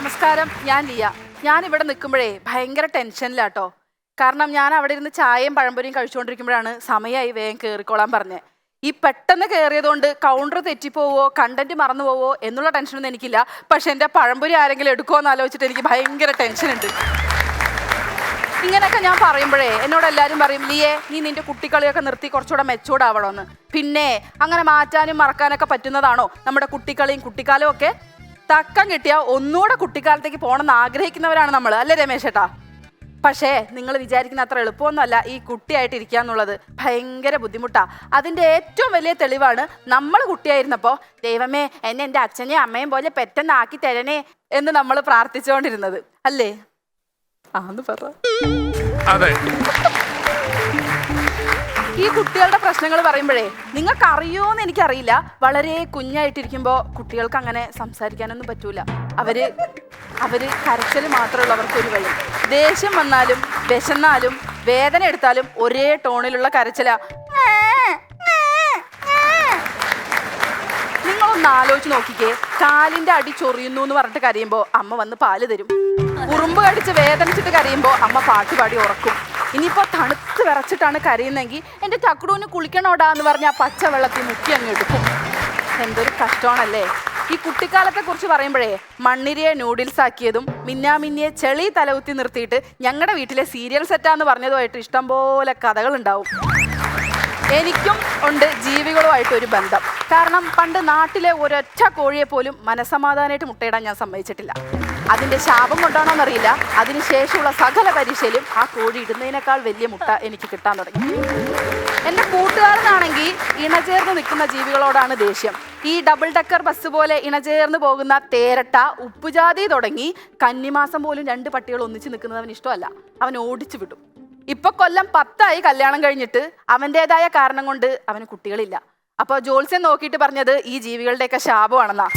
നമസ്കാരം ഞാൻ ലിയ. ഞാൻ ഇവിടെ നിൽക്കുമ്പോഴേ ഭയങ്കര ടെൻഷനിലാട്ടോ. കാരണം ഞാൻ അവിടെ ഇരുന്ന് ചായയും പഴംപൊരിയും കഴിച്ചുകൊണ്ടിരിക്കുമ്പോഴാണ് സമയമായി വേഗം കയറിക്കോളാൻ പറഞ്ഞത് ഈ പെട്ടെന്ന് കയറിയതുകൊണ്ട് കൗണ്ടർ തെറ്റിപ്പോവോ കണ്ടന്റ് മറന്നു പോവോ എന്നുള്ള ടെൻഷനൊന്നും എനിക്കില്ല. പക്ഷെ എന്റെ പഴംപൊരി ആരെങ്കിലും എടുക്കുമോ എന്ന് ആലോചിച്ചിട്ട് എനിക്ക് ഭയങ്കര ടെൻഷനുണ്ട് ഇങ്ങനെയൊക്കെ ഞാൻ പറയുമ്പോഴേ എന്നോട് എല്ലാവരും പറയും ലിയെ നീ നിന്റെ കുട്ടിക്കളിയൊക്കെ നിർത്തി കുറച്ചുകൂടെ മെച്ചൂർഡ് ആവണമെന്ന്. പിന്നെ അങ്ങനെ മാറ്റാനും മറക്കാനൊക്കെ പറ്റുന്നതാണോ നമ്മുടെ കുട്ടിക്കളിയും കുട്ടിക്കാലവും ഒക്കെ തക്കം കിട്ടിയാൽ ഒന്നുകൂടെ കുട്ടിക്കാലത്തേക്ക് പോകണമെന്ന് ആഗ്രഹിക്കുന്നവരാണ് നമ്മൾ അല്ലേ രമേശ് ഏട്ടാ? പക്ഷേ നിങ്ങൾ വിചാരിക്കുന്ന അത്ര എളുപ്പമൊന്നുമല്ല ഈ കുട്ടിയായിട്ട് ഇരിക്കുക എന്നുള്ളത്. ഭയങ്കര ബുദ്ധിമുട്ടാണ് അതിന്റെ ഏറ്റവും വലിയ തെളിവാണ് നമ്മൾ കുട്ടിയായിരുന്നപ്പോൾ ദൈവമേ എന്നെ എന്റെ അച്ഛനെയും അമ്മയും പോലെ പെട്ടെന്ന് ആക്കി തരണേ എന്ന് നമ്മൾ പ്രാർത്ഥിച്ചുകൊണ്ടിരുന്നത്. അല്ലേ? ആന്ന് പറ. അതെ. ഈ കുട്ടികളുടെ പ്രശ്നങ്ങൾ പറയുമ്പോഴേ നിങ്ങൾക്ക് അറിയോന്ന് എനിക്കറിയില്ല. വളരെ കുഞ്ഞായിട്ടിരിക്കുമ്പോൾ കുട്ടികൾക്ക് അങ്ങനെ സംസാരിക്കാനൊന്നും പറ്റൂല. അവർ അവർ കരച്ചൽ മാത്രമുള്ള അവർക്കൊരു വഴി. ദേഷ്യം വന്നാലും വിശന്നാലും വേദന എടുത്താലും ഒരേ ടോണിലുള്ള കരച്ചില. നിങ്ങളൊന്ന് ആലോചിച്ച് നോക്കിക്കേ. കാലിന്റെ അടി ചൊറിയുന്നു എന്ന് പറഞ്ഞിട്ട് കരയുമ്പോൾ അമ്മ വന്ന് പാൽ തരും. ഉറുമ്പ് കടിച്ച് വേദനിച്ചിട്ട് കരയുമ്പോൾ അമ്മ പാട്ട് പാടി ഉറക്കും. ഇനിയിപ്പോ തണുത്ത് വിറച്ചിട്ടാണ് കരയുന്നെങ്കിൽ എന്റെ ചക്കുടൂന് കുളിക്കണോടാ എന്ന് പറഞ്ഞാൽ ആ പച്ച വെള്ളത്തിൽ മുക്കി അങ്ങ് എടുക്കും. എന്തൊരു കഷ്ടമാണല്ലേ? ഈ കുട്ടിക്കാലത്തെ കുറിച്ച് പറയുമ്പോഴേ മണ്ണിരയെ നൂഡിൽസ് ആക്കിയതും മിന്നാമിന്നിയെ ചെളി തലകുത്തി നിർത്തിയിട്ട് ഞങ്ങളുടെ വീട്ടിലെ സീരിയൽ സെറ്റാന്ന് പറഞ്ഞതുമായിട്ട് ഇഷ്ടംപോലെ കഥകളുണ്ടാവും. എനിക്കും ഉണ്ട് ജീവികളുമായിട്ട് ഒരു ബന്ധം. കാരണം പണ്ട് നാട്ടിലെ ഒരൊറ്റ കോഴിയെ പോലും മനസമാധാനമായിട്ട് മുട്ടയിടാൻ ഞാൻ സമ്മതിച്ചിട്ടില്ല. അതിന്റെ ശാപം കൊണ്ടാണോ എന്നറിയില്ല അതിനുശേഷമുള്ള സകല പരീക്ഷയിലും ആ കോഴി ഇടുന്നതിനേക്കാൾ വലിയ മുട്ട എനിക്ക് കിട്ടാൻ തുടങ്ങി. എന്റെ കൂട്ടുകാരനാണെങ്കിൽ ഇണചേർന്ന് നിൽക്കുന്ന ജീവികളോടാണ് ദേഷ്യം. ഈ ഡബിൾ ഡക്കർ ബസ് പോലെ ഇണചേർന്ന് പോകുന്ന തേരട്ട ഉപ്പുജാതി തുടങ്ങി കന്നിമാസം പോലും രണ്ട് പട്ടികൾ ഒന്നിച്ച് നിൽക്കുന്നത് അവന് ഇഷ്ടമല്ല. അവൻ ഓടിച്ചു വിടും. ഇപ്പൊ കൊല്ലം പത്തായി കല്യാണം കഴിഞ്ഞിട്ട് അവന്റെതായ കാരണം കൊണ്ട് അവന് കുട്ടികളില്ല. അപ്പൊ ജോത്സ്യം നോക്കിയിട്ട് പറഞ്ഞത് ഈ ജീവികളുടെയൊക്കെ ശാപമാണെന്നാ.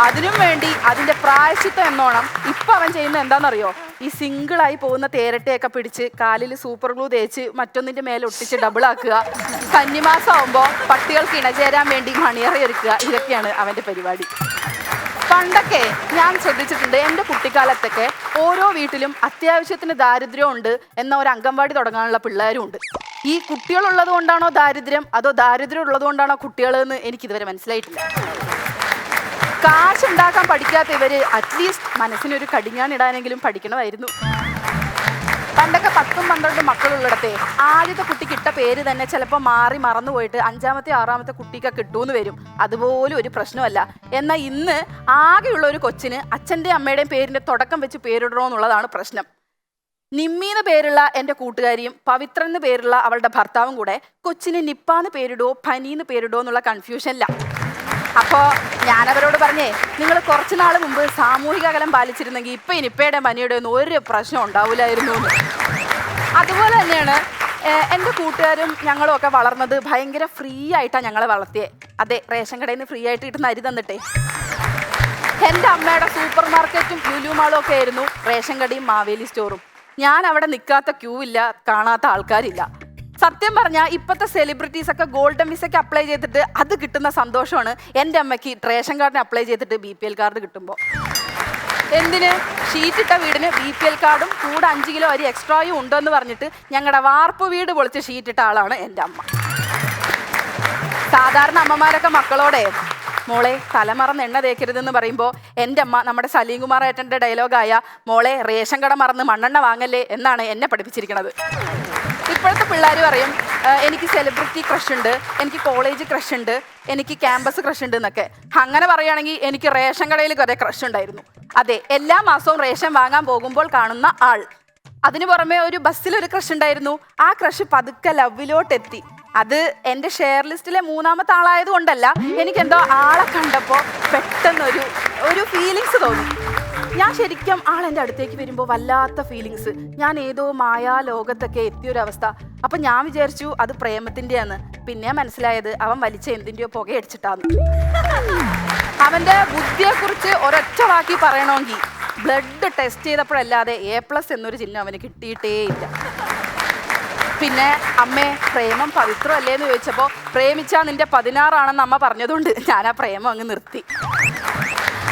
അതിനും വേണ്ടി അതിന്റെ പ്രായശ്ചിത്തം എന്നോണം. ഇപ്പൊ അവൻ ചെയ്യുന്ന എന്താണെന്നറിയോ ഈ സിംഗിളായി പോകുന്ന തേരട്ടയൊക്കെ പിടിച്ച് കാലിൽ സൂപ്പർ ഗ്ലൂ തേച്ച് മറ്റൊന്നിന്റെ മേലെ ഒട്ടിച്ച് ഡബിൾ ആക്കുക. കന്നിമാസം ആവുമ്പോ പട്ടികൾക്ക് ഇണചേരാൻ വേണ്ടി മണിയറയൊരുക്കുക ഇതൊക്കെയാണ് അവന്റെ പരിപാടി. പണ്ടൊക്കെ ഞാൻ ശ്രദ്ധിച്ചിട്ടുണ്ട് എന്റെ കുട്ടിക്കാലത്തൊക്കെ ഓരോ വീട്ടിലും അത്യാവശ്യത്തിന് ദാരിദ്ര്യം ഉണ്ട് എന്ന ഒരു അംഗൻവാടി തുടങ്ങാനുള്ള പിള്ളേരും ഉണ്ട്. ഈ കുട്ടികളുള്ളത് കൊണ്ടാണോ ദാരിദ്ര്യം? അതോ ദാരിദ്ര്യം ഉള്ളത് കൊണ്ടാണോ കുട്ടികൾ എന്ന് എനിക്കിതുവരെ മനസ്സിലായിട്ടില്ല. കാശ് ഉണ്ടാക്കാൻ പഠിക്കാത്ത ഇവർ അറ്റ്ലീസ്റ്റ് മനസ്സിനൊരു കടിഞ്ഞാണിടാനെങ്കിലും പഠിക്കണമായിരുന്നു. പണ്ടൊക്കെ പത്തും പന്ത്രണ്ടും മക്കളുള്ളിടത്തെ ആദ്യത്തെ കുട്ടിക്ക് ഇട്ട പേര് തന്നെ ചിലപ്പോൾ മാറി മറന്നു പോയിട്ട് അഞ്ചാമത്തെ ആറാമത്തെ കുട്ടിക്ക് കിട്ടൂന്ന് വരും. അതുപോലും ഒരു പ്രശ്നമല്ല. എന്നാൽ ഇന്ന് ആകെയുള്ള ഒരു കൊച്ചിന് അച്ഛന്റെ അമ്മയുടെയും പേരിന്റെ തുടക്കം വെച്ച് പേരിടണോ എന്നുള്ളതാണ് പ്രശ്നം. നിമ്മീന്ന് പേരുള്ള എന്റെ കൂട്ടുകാരിയും പവിത്രൻ എന്ന് പേരുള്ള അവളുടെ ഭർത്താവും കൂടെ കൊച്ചിന് നിപ്പാന്ന് പേരിടുവോ പനീന്ന് പേരിടുവോ എന്നുള്ള കൺഫ്യൂഷനില്ല അപ്പോ ഞാനവരോട് പറഞ്ഞേ നിങ്ങൾ കുറച്ച് നാൾ മുമ്പ് സാമൂഹിക അകലം പാലിച്ചിരുന്നെങ്കിൽ ഇപ്പം ഇനിപ്പയുടെ നിപ്പയുടെ പനിയുടെ ഒന്നും ഒരു പ്രശ്നം ഉണ്ടാവില്ലായിരുന്നു അതുപോലെ തന്നെയാണ് എന്റെ കൂട്ടുകാരും ഞങ്ങളും ഒക്കെ വളർന്നത് ഭയങ്കര ഫ്രീ ആയിട്ടാണ് ഞങ്ങളെ വളർത്തിയേ. അതെ റേഷൻ കടയിൽ നിന്ന് ഫ്രീ ആയിട്ട് കിട്ടുന്ന അരി തന്നിട്ടേ. എന്റെ അമ്മയുടെ സൂപ്പർ മാർക്കറ്റും ലുലു മാളും ഒക്കെ ആയിരുന്നു റേഷൻ കടയും മാവേലി സ്റ്റോറും ഞാൻ അവിടെ നിൽക്കാത്ത ക്യൂ ഇല്ല കാണാത്ത ആൾക്കാരില്ല. സത്യം പറഞ്ഞാൽ ഇപ്പോഴത്തെ സെലിബ്രിറ്റീസ് ഒക്കെ ഗോൾഡൻ വിസയ്ക്ക് അപ്ലൈ ചെയ്തിട്ട് അത് കിട്ടുന്ന സന്തോഷമാണ്. എന്റെ അമ്മയ്ക്ക് റേഷൻ കാർഡിന് അപ്ലൈ ചെയ്തിട്ട് ബി പി എൽ കാർഡ് കിട്ടുമ്പോൾ എന്തിന്? ഷീറ്റിട്ട വീടിന് ബി പി എൽ കാർഡും കൂടെ അഞ്ച് കിലോ അരി എക്സ്ട്രായും ഉണ്ടെന്ന് പറഞ്ഞിട്ട് ഞങ്ങളുടെ വാർപ്പ് വീട് പൊളിച്ച് ഷീറ്റിട്ട ആളാണ് എന്റെ അമ്മ. സാധാരണ അമ്മമാരൊക്കെ മക്കളോടെ മോളെ തലമറന്ന് എണ്ണ തേക്കരുതെന്ന് പറയുമ്പോൾ എന്റെ അമ്മ നമ്മുടെ സലീം കുമാർ ഏട്ടന്റെ ഡയലോഗായ മോളെ റേഷൻ കട മറന്ന് മണ്ണെണ്ണ വാങ്ങല്ലേ എന്നാണ് എന്നെ പഠിപ്പിച്ചിരിക്കുന്നത് ഇപ്പോഴത്തെ പിള്ളേർ പറയും എനിക്ക് സെലിബ്രിറ്റി ക്രഷ് ഉണ്ട് എനിക്ക് കോളേജ് ക്രഷ് ഉണ്ട് എനിക്ക് ക്യാമ്പസ് ക്രഷ് ഉണ്ട് എന്നൊക്കെ. അങ്ങനെ പറയുകയാണെങ്കിൽ എനിക്ക് റേഷൻ കടയിൽ കുറേ ക്രഷ് ഉണ്ടായിരുന്നു. അതെ എല്ലാ മാസവും റേഷൻ വാങ്ങാൻ പോകുമ്പോൾ കാണുന്ന ആൾ. അതിനു പുറമെ ഒരു ബസ്സിൽ ഒരു ക്രഷ് ഉണ്ടായിരുന്നു. ആ ക്രഷ് പതുക്കെ ലവിലോട്ടെത്തി അത് എന്റെ ഷെയർ ലിസ്റ്റിലെ മൂന്നാമത്തെ ആളായത് കൊണ്ടല്ല എനിക്കെന്തോ ആളെ കണ്ടപ്പോൾ പെട്ടെന്നൊരു ഒരു ഫീലിങ്സ് തോന്നി. ഞാൻ ശരിക്കും ആൾ എന്റെ അടുത്തേക്ക് വരുമ്പോൾ വല്ലാത്ത ഫീലിങ്സ് ഞാൻ ഏതോ മായാ ലോകത്തൊക്കെ എത്തിയൊരവസ്ഥ. അപ്പൊ ഞാൻ വിചാരിച്ചു അത് പ്രേമത്തിന്റെയാണ് പിന്നെ മനസ്സിലായത് അവൻ വലിച്ച എന്തിന്റെയോ പുകയടിച്ചിട്ടാന്ന്. അവന്റെ ബുദ്ധിയെക്കുറിച്ച് ഒരൊറ്റ വാക്കി പറയണമെങ്കിൽ ബ്ലഡ് ടെസ്റ്റ് ചെയ്തപ്പോഴല്ലാതെ എ പ്ലസ് എന്നൊരു ചിഹ്നം അവന് കിട്ടിയിട്ടേ ഇല്ല പിന്നെ അമ്മേ പ്രേമം പവിത്രമല്ലേ എന്ന് ചോദിച്ചപ്പോൾ പ്രേമിച്ചാ നിന്റെ പതിനാറാണെന്ന് അമ്മ പറഞ്ഞതുകൊണ്ട് ഞാൻ ആ പ്രേമം അങ്ങ് നിർത്തി.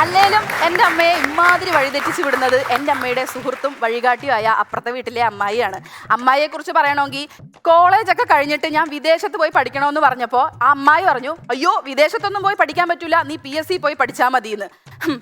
അല്ലേലും എന്റെ അമ്മയെ ഇമാതിരി വഴിതെറ്റിച്ച് വിടുന്നത് എന്റെ അമ്മയുടെ സുഹൃത്തും വഴികാട്ടിയുമായ അപ്പുറത്തെ വീട്ടിലെ അമ്മായിയാണ്. അമ്മായിയെക്കുറിച്ച് പറയണമെങ്കിൽ കോളേജൊക്കെ കഴിഞ്ഞിട്ട് ഞാൻ വിദേശത്ത് പോയി പഠിക്കണമെന്ന് പറഞ്ഞപ്പോൾ ആ അമ്മായി പറഞ്ഞു അയ്യോ വിദേശത്തൊന്നും പോയി പഠിക്കാൻ പറ്റില്ല നീ പി എസ് സി പോയി പഠിച്ചാൽ മതി എന്ന്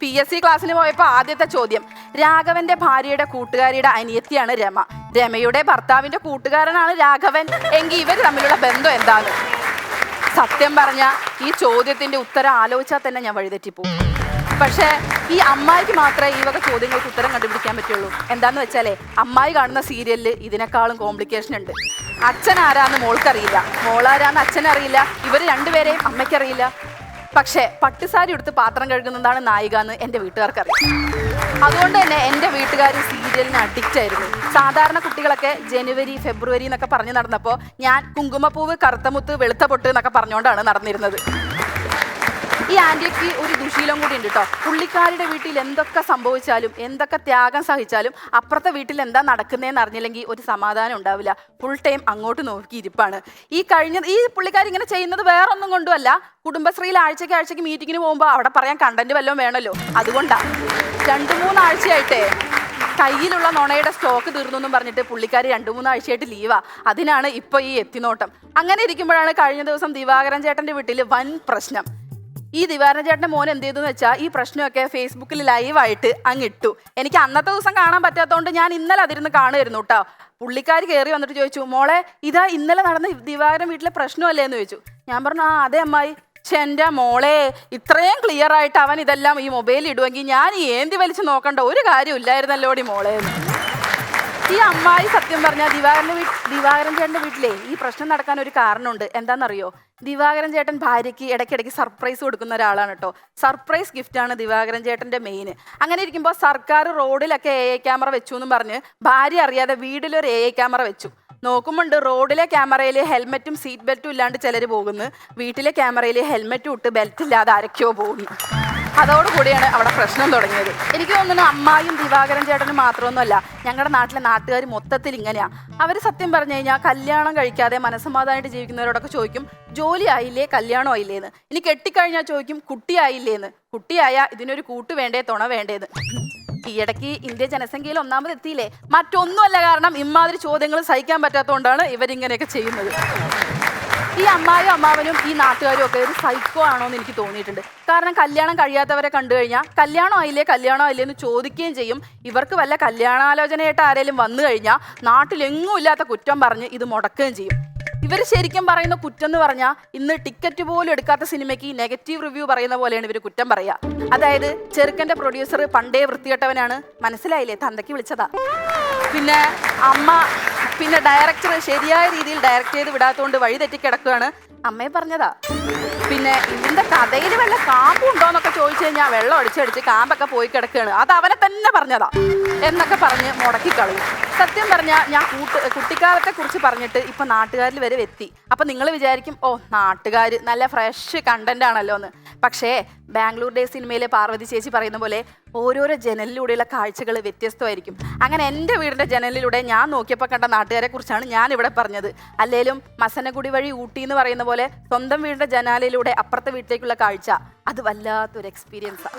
പി എസ് സി ക്ലാസ്സിന് പോയപ്പോൾ ആദ്യത്തെ ചോദ്യം രാഘവന്റെ ഭാര്യയുടെ കൂട്ടുകാരിയുടെ അനിയത്തിയാണ് രമ. രമയുടെ ഭർത്താവിന്റെ കൂട്ടുകാരനാണ് രാഘവൻ എങ്കിൽ ഇവർ തമ്മിലുള്ള ബന്ധം എന്താണ് സത്യം പറഞ്ഞ ഈ ചോദ്യത്തിന്റെ ഉത്തരം ആലോചിച്ചാൽ തന്നെ ഞാൻ വഴിതെറ്റിപ്പോകും പക്ഷേ ഈ അമ്മായിക്ക് മാത്രമേ ഈ വക ചോദ്യങ്ങൾക്ക് ഉത്തരം കണ്ടുപിടിക്കാൻ പറ്റുള്ളൂ. എന്താന്ന് വെച്ചാലേ അമ്മായി കാണുന്ന സീരിയലിൽ ഇതിനേക്കാളും കോംപ്ലിക്കേഷൻ ഉണ്ട്. അച്ഛൻ ആരാന്ന് മോൾക്കറിയില്ല. മോളാരാന്ന് അച്ഛനറിയില്ല. ഇവർ രണ്ടുപേരെയും അമ്മയ്ക്കറിയില്ല. പക്ഷേ പട്ടുസാരി എടുത്ത് പാത്രം കഴുകുന്നതാണ് നായിക എന്ന് എന്റെ വീട്ടുകാർക്കറിയാം. അതുകൊണ്ട് തന്നെ എന്റെ വീട്ടുകാർ സീരിയലിന് അഡിക്റ്റ് ആയിരുന്നു. സാധാരണ കുട്ടികളൊക്കെ ജനുവരി ഫെബ്രുവരി എന്നൊക്കെ പറഞ്ഞു നടന്നപ്പോൾ ഞാൻ കുങ്കുമപ്പൂവ് കറുത്തമുത്ത് വെളുത്ത പൊട്ട് എന്നൊക്കെ പറഞ്ഞുകൊണ്ടാണ് നടന്നിരുന്നത്. ഈ ആന്റിക്ക് ഒരു ദുശീലം കൂടി ഉണ്ട് കേട്ടോ പുള്ളിക്കാരുടെ വീട്ടിൽ എന്തൊക്കെ സംഭവിച്ചാലും എന്തൊക്കെ ത്യാഗം സഹിച്ചാലും അപ്പുറത്തെ വീട്ടിൽ എന്താ നടക്കുന്നതെന്ന് അറിഞ്ഞില്ലെങ്കിൽ ഒരു സമാധാനം ഉണ്ടാവില്ല. ഫുൾ ടൈം അങ്ങോട്ട് നോക്കി ഇരിപ്പാണ്. ഈ കഴിഞ്ഞ ഈ പുള്ളിക്കാർ ഇങ്ങനെ ചെയ്യുന്നത് വേറെ ഒന്നും കൊണ്ടുമല്ല. കുടുംബശ്രീയിൽ ആഴ്ചയ്ക്ക് ആഴ്ചയ്ക്ക് മീറ്റിങ്ങിന് പോകുമ്പോൾ അവിടെ പറയാൻ കണ്ടന്റ് വല്ലതും വേണമല്ലോ. അതുകൊണ്ടാണ് രണ്ടു മൂന്നാഴ്ചയായിട്ടേ കയ്യിലുള്ള നുണയുടെ സ്റ്റോക്ക് തീർന്നു എന്നും പറഞ്ഞിട്ട് പുള്ളിക്കാരി രണ്ടു മൂന്നാഴ്ചയായിട്ട് ലീവാ അതിനാണ് ഇപ്പോൾ ഈ എത്തിനോട്ടം. അങ്ങനെ ഇരിക്കുമ്പോഴാണ് കഴിഞ്ഞ ദിവസം ദിവാകരൻ ചേട്ടന്റെ വീട്ടിൽ വൻ പ്രശ്നം. ഈ ദിവാരണ ചേട്ടന്റെ മോൻ എന്ത് ചെയ്തെന്ന് വെച്ചാൽ ഈ പ്രശ്നമൊക്കെ ഫേസ്ബുക്കിൽ ലൈവായിട്ട് അങ്ങിട്ടു എനിക്ക് അന്നത്തെ ദിവസം കാണാൻ പറ്റാത്തതുകൊണ്ട് ഞാൻ ഇന്നലെ അതിരുന്ന് കാണുമായിരുന്നു കേട്ടോ പുള്ളിക്കാർ കയറി വന്നിട്ട് ചോദിച്ചു മോളെ ഇതാ ഇന്നലെ നടന്ന ദിവാകരൻ വീട്ടിലെ പ്രശ്നമല്ലേ? എന്ന് ചോദിച്ചു. ഞാൻ പറഞ്ഞു ആ അതെ അമ്മായി. എന്റെ മോളെ ഇത്രയും ക്ലിയർ ആയിട്ട് അവൻ ഇതെല്ലാം ഈ മൊബൈലിൽ ഇടുമെങ്കിൽ ഞാൻ ഈ ഏന്തി വലിച്ച് നോക്കണ്ട. ഒരു കാര്യം ഇല്ലായിരുന്നല്ലോടി മോളെ എന്ന്. ഈ അമ്മായി സത്യം പറഞ്ഞാൽ ദിവാകരൻ ദിവാകരൻ ചേട്ടന്റെ വീട്ടിലെ ഈ പ്രശ്നം നടക്കാൻ ഒരു കാരണമുണ്ട്. എന്താണെന്നറിയോ ദിവാകരൻ ചേട്ടൻ ഭാര്യയ്ക്ക് ഇടയ്ക്കിടയ്ക്ക് സർപ്രൈസ് കൊടുക്കുന്ന ഒരാളാണ് കേട്ടോ. സർപ്രൈസ് ഗിഫ്റ്റാണ് ദിവാകരൻ ചേട്ടന്റെ മെയിൻ അങ്ങനെ ഇരിക്കുമ്പോൾ സർക്കാർ റോഡിലൊക്കെ എ ഐ ക്യാമറ വെച്ചു എന്നും പറഞ്ഞ് ഭാര്യ അറിയാതെ വീട്ടിലൊരു എ ഐ ക്യാമറ വെച്ചു. നോക്കുമ്പോണ്ട് റോഡിലെ ക്യാമറയിൽ ഹെൽമെറ്റും സീറ്റ് ബെൽറ്റും ഇല്ലാണ്ട് ചിലർ പോകുന്നു. വീട്ടിലെ ക്യാമറയിൽ ഹെൽമെറ്റും ഇട്ട് ബെൽറ്റ് ഇല്ലാതെ ആരൊക്കെയോ പോകുന്നു. അതോടുകൂടിയാണ് അവിടെ പ്രശ്നം തുടങ്ങിയത്. എനിക്ക് തോന്നുന്നു അമ്മായും ദിവാകരൻ ചേട്ടനും മാത്രമൊന്നുമല്ല ഞങ്ങളുടെ നാട്ടിലെ നാട്ടുകാർ മൊത്തത്തിൽ ഇങ്ങനെയാ. അവർ സത്യം പറഞ്ഞു കഴിഞ്ഞാൽ കല്യാണം കഴിക്കാതെ മനസ്സമാധാനമായിട്ട് ജീവിക്കുന്നവരോടൊക്കെ ചോദിക്കും ജോലി ആയില്ലേ? കല്യാണം ആയില്ലേന്ന്? ഇനി കെട്ടിക്കഴിഞ്ഞാൽ ചോദിക്കും കുട്ടിയായില്ലേന്ന് കുട്ടിയായ ഇതിനൊരു കൂട്ട് വേണ്ടേ തുണ വേണ്ടേന്ന്. ഈയിടയ്ക്ക് ഇന്ത്യ ജനസംഖ്യയിൽ ഒന്നാമത് എത്തിയില്ലേ? മറ്റൊന്നുമല്ല കാരണം ഇമാതിരി ചോദ്യങ്ങൾ സഹിക്കാൻ പറ്റാത്തതുകൊണ്ടാണ് ഇവരിങ്ങനെയൊക്കെ ചെയ്യുന്നത്. ഈ അമ്മായും അമ്മാവനും ഈ നാട്ടുകാരും ഒക്കെ ഒരു സൈക്കോ ആണോ എന്ന് എനിക്ക് തോന്നിയിട്ടുണ്ട്. കാരണം കല്യാണം കഴിയാത്തവരെ കണ്ടു കഴിഞ്ഞാൽ കല്യാണം ആയില്ലേ കല്യാണം ആയില്ലേ എന്ന് ചോദിക്കുകയും ചെയ്യും. ഇവർക്ക് വല്ല കല്യാണാലോചനയായിട്ട് ആരെങ്കിലും വന്നു കഴിഞ്ഞാൽ നാട്ടിലെങ്ങും ഇല്ലാത്ത കുറ്റം പറഞ്ഞ് ഇത് മുടക്കുകയും ചെയ്യും. ഇവർ ശരിക്കും പറയുന്ന കുറ്റം എന്ന് പറഞ്ഞാൽ ഇന്ന് ടിക്കറ്റ് പോലും എടുക്കാത്ത സിനിമയ്ക്ക് നെഗറ്റീവ് റിവ്യൂ പറയുന്ന പോലെയാണ് ഇവർ കുറ്റം പറയുക അതായത് ചെറുക്കന്റെ പ്രൊഡ്യൂസർ പണ്ടേ വൃത്തികെട്ടവനാണ് മനസ്സിലായില്ലേ? തന്തയ്ക്ക് വിളിച്ചതാ. പിന്നെ അമ്മ പിന്നെ ഡയറക്ടർ ശരിയായ രീതിയിൽ ഡയറക്റ്റ് ചെയ്ത് വിടാത്തതുകൊണ്ട് വഴി തെറ്റിക്കിടക്കുകയാണ് അമ്മയെ പറഞ്ഞതാ. പിന്നെ ഇതിന്റെ കഥയിൽ വല്ല കാമ്പും ഉണ്ടോന്നൊക്കെ ചോദിച്ചു കഴിഞ്ഞാൽ വെള്ളം അടിച്ചടിച്ച് കാമ്പൊക്കെ പോയി കിടക്കുകയാണ് അത് അവനെ തന്നെ പറഞ്ഞതാ. എന്നൊക്കെ പറഞ്ഞ് മുടക്കി കളയും സത്യം പറഞ്ഞാൽ ഞാൻ കൂട്ട് കുട്ടിക്കാലത്തെ കുറിച്ച് പറഞ്ഞിട്ട് ഇപ്പൊ നാട്ടുകാരിൽ വരെ എത്തി. അപ്പൊ നിങ്ങൾ വിചാരിക്കും ഓ നാട്ടുകാർ നല്ല ഫ്രഷ് കണ്ടന്റ് ആണല്ലോ എന്ന്. പക്ഷേ ബാംഗ്ലൂർ ഡേ സിനിമയിലെ പാർവതി ചേച്ചി പറയുന്ന പോലെ ഓരോരോ ജനലിലൂടെയുള്ള കാഴ്ചകൾ വ്യത്യസ്തമായിരിക്കും. അങ്ങനെ എന്റെ വീടിന്റെ ജനലിലൂടെ ഞാൻ നോക്കിയപ്പോൾ കണ്ട നാട്ടുകാരെ കുറിച്ചാണ് ഞാൻ ഇവിടെ പറഞ്ഞത്. അല്ലേലും മസനഗുടി വഴി ഊട്ടി എന്ന് പറയുന്ന പോലെ സ്വന്തം വീടിന്റെ ജനാലയിലൂടെ അപ്പുറത്തെ വീട്ടിലേക്കുള്ള കാഴ്ച അത് വല്ലാത്തൊരു എക്സ്പീരിയൻസാണ്